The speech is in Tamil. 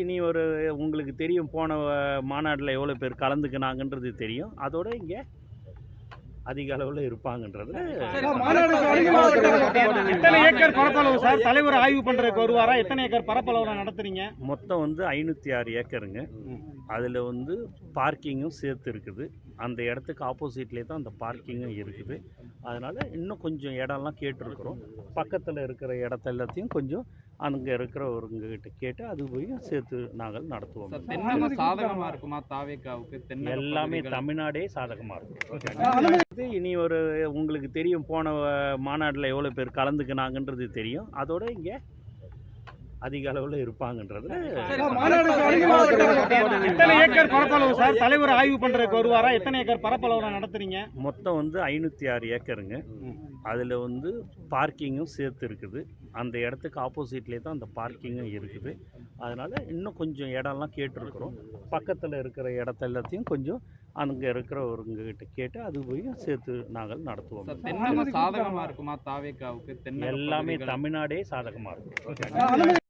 இனி ஒரு உங்களுக்கு தெரியும் போன மாநாட்டில் எவ்வளோ பேர் கலந்துக்கினாங்கன்றது தெரியும். அதோட இங்கே அதிக அளவில் இருப்பாங்கன்றது எத்தனை ஏக்கர் பரப்பளவு சார்? தலைவர் ஆய்வு பண்றதுக்கு வருவாரா? எத்தனை ஏக்கர் பரப்பளவுல நடத்துறீங்க? மொத்தம் வந்து ஐநூற்றி ஆறு ஏக்கருங்க. அதில் வந்து பார்க்கிங்கும் சேர்த்து இருக்குது. அந்த இடத்துக்கு ஆப்போசிட்லேயே தான் அந்த பார்க்கிங்கும் இருக்குது. அதனால் இன்னும் கொஞ்சம் இடம்லாம் கேட்டிருக்கிறோம். பக்கத்தில் இருக்கிற இடத்த எல்லாத்தையும் கொஞ்சம் அங்கே இருக்கிறவங்ககிட்ட கேட்டு அது போய் சேர்த்து நாங்கள் நடத்துவோம். சார் தென்னக சாதகமா இருக்குமா? தாவேக்காவுக்கு எல்லாமே தமிழ்நாடே சாதகமாக இருக்கும் இது இனி ஒரு உங்களுக்கு தெரியும் போன மாநாட்டில் எவ்வளோ பேர் கலந்துக்கினாங்கன்றது தெரியும். அதோட இங்கே அதிக அளவில் இருப்பாங்கன்றது எத்தனை ஏக்கர் பரப்பளவு சார்? தலைவர் ஆய்வு பண்றதுக்கு வருவாரா? எத்தனை ஏக்கர் பரப்பளவுல நடத்துறீங்க? மொத்தம் வந்து ஐநூற்றி ஆறு ஏக்கருங்க. அதில் வந்து பார்க்கிங்கும் சேர்த்து இருக்குது. அந்த இடத்துக்கு ஆப்போசிட்லேயே தான் அந்த பார்க்கிங்கும் இருக்குது. அதனால் இன்னும் கொஞ்சம் இடம்லாம் கேட்டிருக்கிறோம். பக்கத்தில் இருக்கிற இடத்த எல்லாத்தையும் கொஞ்சம் அங்கே இருக்கிறவங்ககிட்ட கேட்டு அது போய் சேர்த்து நாங்கள் நடத்துவோம். சார் தென்னக சாதகமா இருக்குமா? தாவேக்காவுக்கு எல்லாமே தமிழ்நாடே சாதகமாக இருக்கும்